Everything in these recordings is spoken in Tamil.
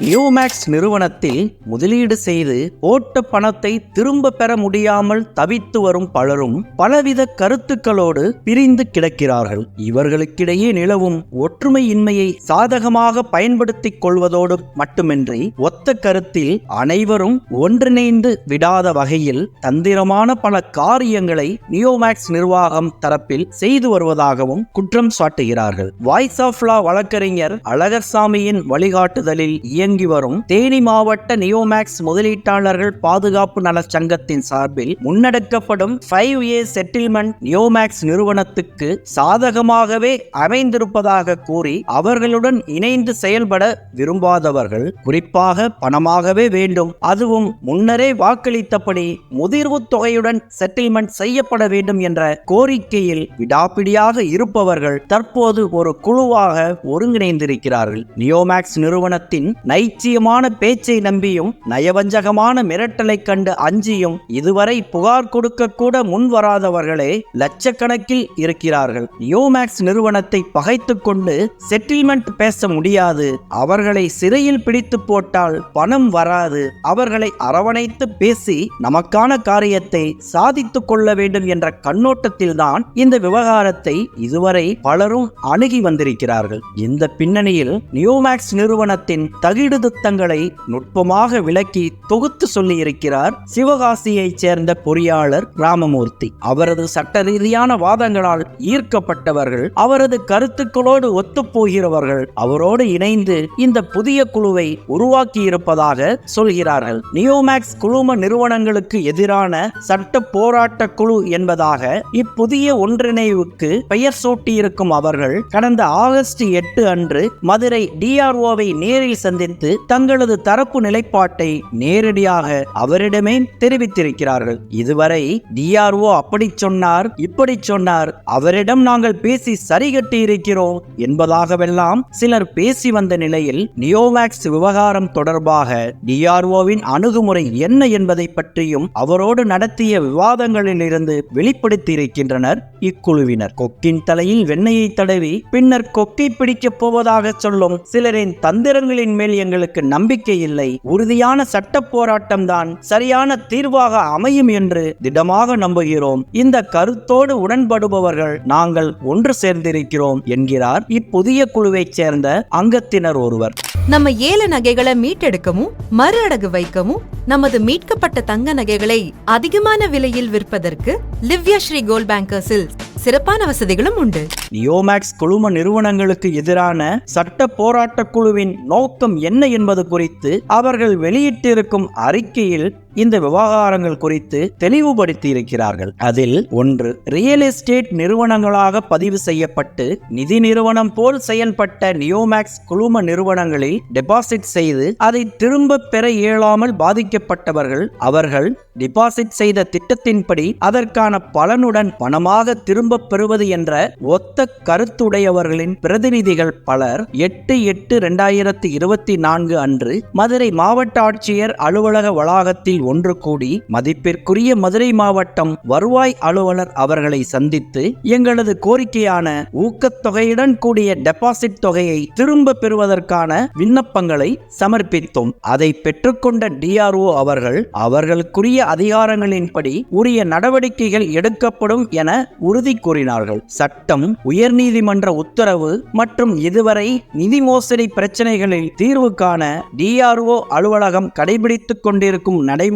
நியோமேக்ஸ் நிறுவனத்தில் முதலீடு செய்து போட்ட பணத்தை திரும்ப பெற முடியாமல் தவித்து வரும் பலரும் பலவித கருத்துக்களோடு பிரிந்து கிடக்கிறார்கள். இவர்களுக்கிடையே நிலவும் ஒற்றுமையின்மையை சாதகமாக பயன்படுத்திக் கொள்வதோடு மட்டுமின்றி ஒத்த கருத்தில் அனைவரும் ஒன்றிணைந்து விடாத வகையில் தந்திரமான பல காரியங்களை நியோமேக்ஸ் நிர்வாகம் தரப்பில் செய்து வருவதாகவும் குற்றம் சாட்டுகிறார்கள். வாய்ஸ் ஆஃப் லா வழக்கறிஞர் அழகர்சாமியின் வழிகாட்டுதலில் இயங்கி வரும். தேனி மாவட்ட நியோமேக்ஸ் முதலீட்டாளர்கள் பாதுகாப்பு நலச் சங்கத்தின் சார்பில் முன்னெடுக்கப்படும் ஃபைவ் ஏ செட்டில்மெண்ட் நியோமேக்ஸ் நிறுவனத்துக்கு சாதகமாகவே அமைந்திருப்பதாக கூறி அவர்களுடன் இணைந்து செயல்பட விரும்பாதவர்கள் குறிப்பாக பணமாகவே வேண்டும். அதுவும் முன்னரே வாக்களித்தபடி முதிர்வு தொகையுடன் செட்டில்மெண்ட் செய்யப்பட வேண்டும் என்ற கோரிக்கையில் விடாப்பிடியாக இருப்பவர்கள் தற்போது ஒரு குழுவாக ஒருங்கிணைந்திருக்கிறார்கள். நியோமேக்ஸ் நிறுவனத்தின் நைச்சியமான பேச்சை நம்பியும் நயவஞ்சகமான மிரட்டலை கண்டு அஞ்சியும் இதுவரை புகார் கொடுக்க கூட முன்வராதவர்களே லட்சக்கணக்கில் இருக்கிறார்கள். நியோமேக்ஸ் நிறுவனத்தை பகைத்துக் கொண்டு செட்டில்மெண்ட் பேச முடியாது. அவர்களை சிறையில் பிடித்து போட்டால் பணம் வராது. அவர்களை அரவணைத்து பேசி நமக்கான காரியத்தை சாதித்துக் கொள்ள வேண்டும் என்ற கண்ணோட்டத்தில்தான் இந்த விவகாரத்தை இதுவரை பலரும் அணுகி வந்திருக்கிறார்கள். இந்த பின்னணியில் நியோமேக்ஸ் நிறுவனத்தின் தகிடுதித்தங்களை நுட்பமாக விளக்கி தொகுத்து சொல்லியிருக்கிறார் சிவகாசியைச் சேர்ந்த பொறியாளர் ராமமூர்த்தி. அவரது சட்ட ரீதியான வாதங்களால் ஈர்க்கப்பட்டவர்கள் அவரது கருத்துக்களோடு ஒத்துப்போகிறவர்கள் அவரோடு இணைந்து இந்த புதிய குழுவை உருவாக்கியிருப்பதாக சொல்கிறார்கள். நியோமேக்ஸ் குழும நிறுவனங்களுக்கு எதிரான சட்ட போராட்ட குழு என்பதாக இப்புதிய ஒன்றிணைவுக்கு பெயர் சூட்டியிருக்கும் அவர்கள் கடந்த ஆகஸ்ட் எட்டு அன்று மதுரை டிஆர்ஓவை நேரில் சந்தித்து தங்களது தரப்பு நிலைப்பாட்டை நேரடியாக அவரிடமே தெரிவித்திருக்கிறார்கள். இதுவரை டிஆர்ஓ அப்படி சொன்னார் இப்படி சொன்னார். அவரிடம் நாங்கள் பேசி சரிகட்டி இருக்கிறோம் என்பதாகவெல்லாம் சிலர் பேசி வந்த நிலையில் நியோமேக்ஸ் விவகாரம் தொடர்பாக டிஆர்ஓவின் அணுகுமுறை என்ன என்பதை பற்றியும் அவரோடு நடத்திய விவாதங்களிலிருந்து வெளிப்படுத்தியிருக்கின்றனர் இக்குழுவினர். கொக்கின் தலையில் வெண்ணையை தடவி பின்னர் கொக்கை பிடிக்கப் போவதாக சொல்லும் சிலரின் தந்திரங்களின் மேல் எங்களுக்கு நம்பிக்கை இல்லை. உறுதியான சட்ட போராட்டம் தான் சரியான தீர்வாக அமையும் என்று திடமாக நம்புகிறோம். இந்த கருத்தோடு உடன்படுபவர்கள் நாங்கள் ஒன்று சேர்ந்திருக்கிறோம் என்கிறார் இப்புதிய குழுவைச் சேர்ந்த அங்கத்தினர் ஒருவர். நம்ம ஏழு நகைகளை மீட்டெடுக்கவும் மறு அடகு வைக்கவும் நமது மீட்கப்பட்ட தங்க நகைகளை அதிகமான விலையில் விற்பதற்கு லிவ்யா ஸ்ரீ கோல்ட் பேங்கர்ஸில் சிறப்பான வசதிகளும் உண்டு. நியோமேக்ஸ் குழும நிறுவனங்களுக்கு எதிரான சட்ட போராட்ட குழுவின் நோக்கம் என்ன என்பது குறித்து அவர்கள் வெளியிட்டிருக்கும் அறிக்கையில் இந்த விவகாரங்கள் குறித்து தெளிவுபடுத்தி இருக்கிறார்கள் அதில் ஒன்று ரியல் எஸ்டேட் நிறுவனங்களாக பதிவு செய்யப்பட்டு நிதி நிறுவனம் போல் செயல்பட்ட நியோமேக்ஸ் குழும நிறுவனங்களில் டெபாசிட் செய்து அதை திரும்ப பெற இயலாமல் பாதிக்கப்பட்டவர்கள் அவர்கள் டிபாசிட் செய்த திட்டத்தின்படி அதற்கான பலனுடன் பணமாக திரும்ப பெறுவது என்ற ஒத்த கருத்துடையவர்களின் பிரதிநிதிகள் பலர் எட்டு எட்டு இரண்டாயிரத்தி இருபத்தி நான்கு அன்று மதுரை மாவட்ட ஆட்சியர் அலுவலக வளாகத்தில் ஒன்று கூடி மதிப்பிற்குரிய மதுரை மாவட்டம் வருவாய் அலுவலர் அவர்களை சந்தித்து எங்களது கோரிக்கையான ஊக்கத்தொகையுடன் கூடிய டெபாசிட் தொகையை திரும்ப பெறுவதற்கான விண்ணப்பங்களை சமர்ப்பித்தோம். அதை பெற்றுக்கொண்ட டிஆர்ஓ அவர்கள் அவர்களுக்குரிய அதிகாரங்களின்படி உரிய நடவடிக்கைகள் எடுக்கப்படும் என உறுதி கூறினார்கள். சட்டம் உயர்நீதிமன்ற உத்தரவு மற்றும் இதுவரை நிதி மோசடி பிரச்சனைகளில் தீர்வு காண டிஆர்ஓ அலுவலகம் கடைபிடித்துக் கொண்டிருக்கும் நடைமுறை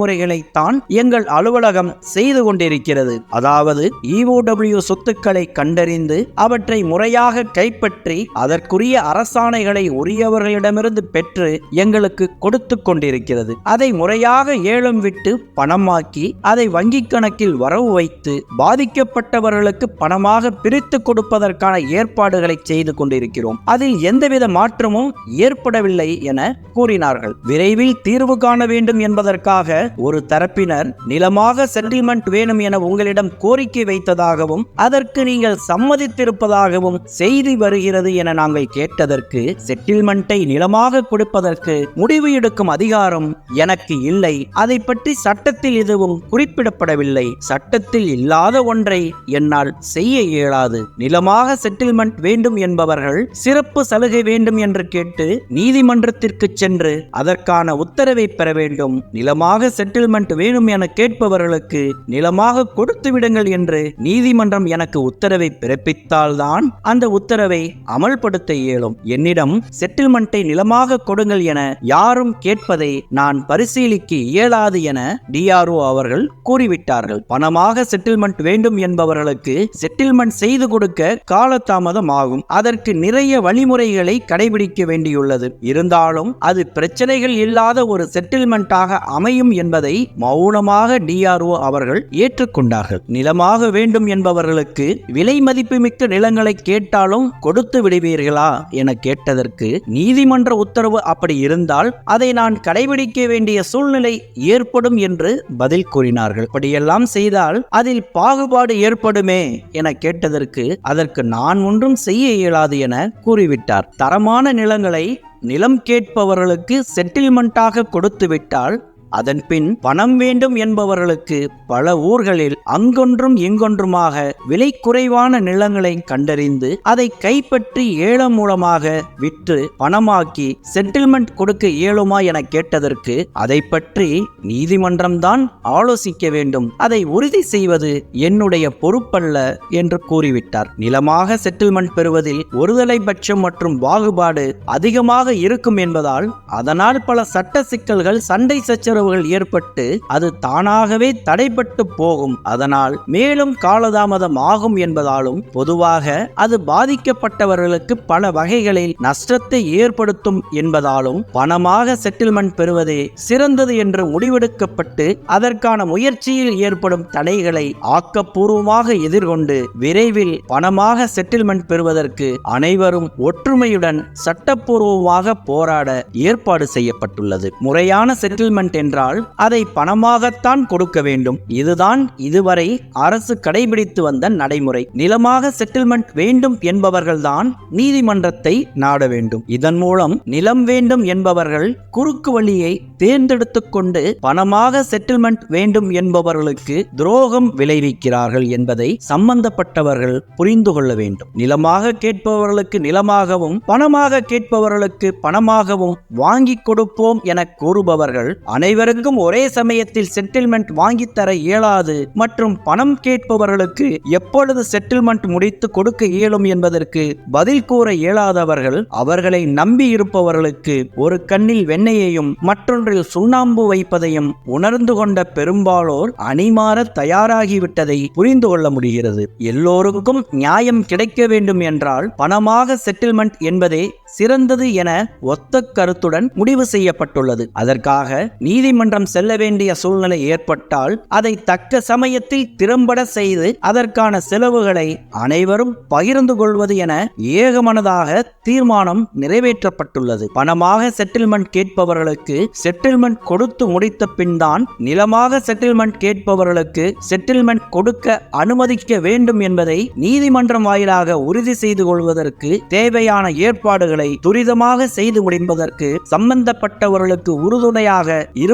தான் எங்கள் அலுவலகம் செய்து கொண்டிருக்கிறது. அதாவது இஓடபிள்யூ சொத்துக்களை கண்டறிந்து அவற்றை முறையாக கைப்பற்றி அதற்குரிய அரசாணைகளை உரியவர்களிடமிருந்து பெற்று எங்களுக்கு கொடுத்து கொண்டிருக்கிறது. அதை முறையாக ஏலம் விட்டு பணமாக்கி அதை வங்கிக் கணக்கில் வரவு வைத்து பாதிக்கப்பட்டவர்களுக்கு பணமாக பிரித்து கொடுப்பதற்கான ஏற்பாடுகளை செய்து கொண்டிருக்கிறோம். அதில் எந்தவித மாற்றமும் ஏற்படவில்லை என கூறினார்கள். விரைவில் தீர்வு காண வேண்டும் என்பதற்காக ஒரு தரப்பினர் நிலமாக செட்டில்மெண்ட் வேணும் என உங்களிடம் கோரிக்கை வைத்ததாகவும் அதற்கு நீங்கள் சம்மதித்திருப்பதாகவும் செய்தி வருகிறது என நாங்கள் கேட்டதற்கு செட்டில்மெண்ட்டை நிலமாக கொடுப்பதற்கு முடிவு எடுக்கும் அதிகாரம் எனக்கு இல்லை. அதை பற்றி சட்டத்தில் எதுவும் குறிப்பிடப்படவில்லை. சட்டத்தில் இல்லாத ஒன்றை என்னால் செய்ய இயலாது. நிலமாக செட்டில்மெண்ட் வேண்டும் என்பவர்கள் சிறப்பு சலுகை வேண்டும் என்று கேட்டு நீதிமன்றத்திற்கு சென்று அதற்கான உத்தரவை பெற வேண்டும். நிலமாக செட்டில்மெண்ட் வேணும் என கேட்பவர்களுக்கு நிலமாக கொடுத்து விடுங்கள் என்று நீதிமன்றம் எனக்கு உத்தரவை பிறப்பித்தால்தான் அந்த உத்தரவை அமல்படுத்த இயலும். என்னிடம் செட்டில்மெண்ட்டை நிலமாக கொடுங்கள் என யாரும் கேட்பதை நான் பரிசீலிக்க இயலாது என டிஆர்ஓ அவர்கள் கூறிவிட்டார்கள். பணமாக செட்டில்மெண்ட் வேண்டும் என்பவர்களுக்கு செட்டில்மெண்ட் செய்து கொடுக்க காலதாமதம் ஆகும் அதற்கு நிறைய வழிமுறைகளை கடைபிடிக்க வேண்டியுள்ளது. இருந்தாலும் அது பிரச்சனைகள் இல்லாத ஒரு செட்டில்மெண்ட்டாக அமையும் என்பதை மௌனமாக டிஆர்ஓ அவர்கள் ஏற்றுக்கொண்டார்கள். நிலமாக வேண்டும் என்பவர்களுக்கு விலை மதிப்புமிக்க நிலங்களை கேட்டாலும் கொடுத்து விடுவீர்களா என கேட்டதற்கு நீதிமன்ற உத்தரவு அப்படி இருந்தால் அதை நான் கடைபிடிக்க வேண்டிய சூழ்நிலை ஏற்படும் என்று பதில் கூறினார்கள். அப்படியெல்லாம் செய்தால் அதில் பாகுபாடு ஏற்படுமே என கேட்டதற்கு அதற்கு நான் ஒன்றும் செய்ய இயலாது என கூறிவிட்டார். தரமான நிலங்களை நிலம் கேட்பவர்களுக்கு செட்டில்மெண்ட்டாக கொடுத்துவிட்டால் அதன்பின் பணம் வேண்டும் என்பவர்களுக்கு பல ஊர்களில் அங்கொன்றும் இங்கொன்றுமாக விலை குறைவான நிலங்களை கண்டறிந்து அதை கைப்பற்றி ஏலம் மூலமாக விற்று பணமாக்கி செட்டில்மெண்ட் கொடுக்க இயலுமா என கேட்டதற்கு அதை பற்றி நீதிமன்றம்தான் ஆலோசிக்க வேண்டும். அதை உறுதி செய்வது என்னுடைய பொறுப்பல்ல என்று கூறிவிட்டார். நிலமாக செட்டில்மெண்ட் பெறுவதில் ஒருதலை பட்சம் மற்றும் பாகுபாடு அதிகமாக இருக்கும் என்பதால் அதனால் பல சட்ட சிக்கல்கள் சண்டை சச்சரவுகள் ஏற்பட்டு அது தானாகவே தடைப்பட்டு போகும். அதனால் மேலும் காலதாமதம் ஆகும் என்பதாலும் பொதுவாக அது பாதிக்கப்பட்டவர்களுக்கு பல வகைகளில் நஷ்டத்தை ஏற்படுத்தும் என்பதாலும் பணமாக செட்டில்மெண்ட் பெறுவதே சிறந்தது என்று முடிவெடுக்கப்பட்டு அதற்கான முயற்சியில் ஏற்படும் தடைகளை ஆக்கப்பூர்வமாக எதிர்கொண்டு விரைவில் பணமாக செட்டில்மெண்ட் பெறுவதற்கு அனைவரும் ஒற்றுமையுடன் சட்டப்பூர்வமாக போராட ஏற்பாடு செய்யப்பட்டுள்ளது. முறையான செட்டில்மெண்ட் என்றால் அதை பணமாகத்தான் கொடுக்க வேண்டும். இதுதான் இதுவரை அரசு கடைபிடித்து வந்த நடைமுறை. நிலமாக செட்டில்மெண்ட் வேண்டும் என்பவர்கள்தான் நீதிமன்றத்தை நாட வேண்டும். இதன் மூலம் நிலம் வேண்டும் என்பவர்கள் குறுக்கு வழியை தேர்ந்தெடுத்து கொண்டு பணமாக செட்டில்மெண்ட் வேண்டும் என்பவர்களுக்கு துரோகம் விளைவிக்கிறார்கள் என்பதை சம்பந்தப்பட்டவர்கள் புரிந்து கொள்ள வேண்டும். நிலமாக கேட்பவர்களுக்கு நிலமாகவும் பணமாக கேட்பவர்களுக்கு பணமாகவும் வாங்கி கொடுப்போம் என கூறுபவர்கள் அனைவருக்கும் ஒரே சமயத்தில் செட்டில்மெண்ட் வாங்கித் தர இயலாது. மற்றும் பணம் கேட்பவர்களுக்கு எப்பொழுது செட்டில்மெண்ட் முடித்து கொடுக்க இயலும் என்பதற்கு பதில் கூற இயலாதவர்கள் அவர்களை நம்பி இருப்பவர்களுக்கு ஒரு கண்ணில் வெண்ணையையும் மற்றொன்றில் சுண்ணாம்பு வைப்பதையும் உணர்ந்து கொண்ட பெரும்பாலோர் அணிமாற தயாராகிவிட்டதை புரிந்து கொள்ள முடிகிறது. எல்லோருக்கும் நியாயம் கிடைக்க வேண்டும் என்றால் பணமாக செட்டில்மெண்ட் என்பதே சிறந்தது என ஒத்த கருத்துடன் முடிவு செய்யப்பட்டுள்ளது. அதற்காக நீதி நீதிமன்றம் செல்ல வேண்டிய சூழ்நிலை ஏற்பட்டால் அதை தக்க சமயத்தில் திறம்பட செய்து அதற்கான செலவுகளை அனைவரும் பகிர்ந்து கொள்வது என ஏகமனதாக தீர்மானம் நிறைவேற்றப்பட்டுள்ளது. பணமாக செட்டில்மெண்ட் கேட்பவர்களுக்கு செட்டில்மெண்ட் கொடுத்து முடித்த பின் தான் நிலமாக செட்டில்மெண்ட் கேட்பவர்களுக்கு செட்டில்மெண்ட் கொடுக்க அனுமதிக்க வேண்டும் என்பதை நீதிமன்றம் வாயிலாக உறுதி செய்து கொள்வதற்கு தேவையான ஏற்பாடுகளை துரிதமாக செய்து முடிப்பதற்கு சம்பந்தப்பட்டவர்களுக்கு உறுதுணையாக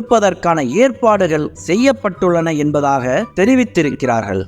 இருப்பதற்கான ஏற்பாடுகள் செய்யப்பட்டுள்ளன என்பதாக தெரிவித்திருக்கிறார்கள்.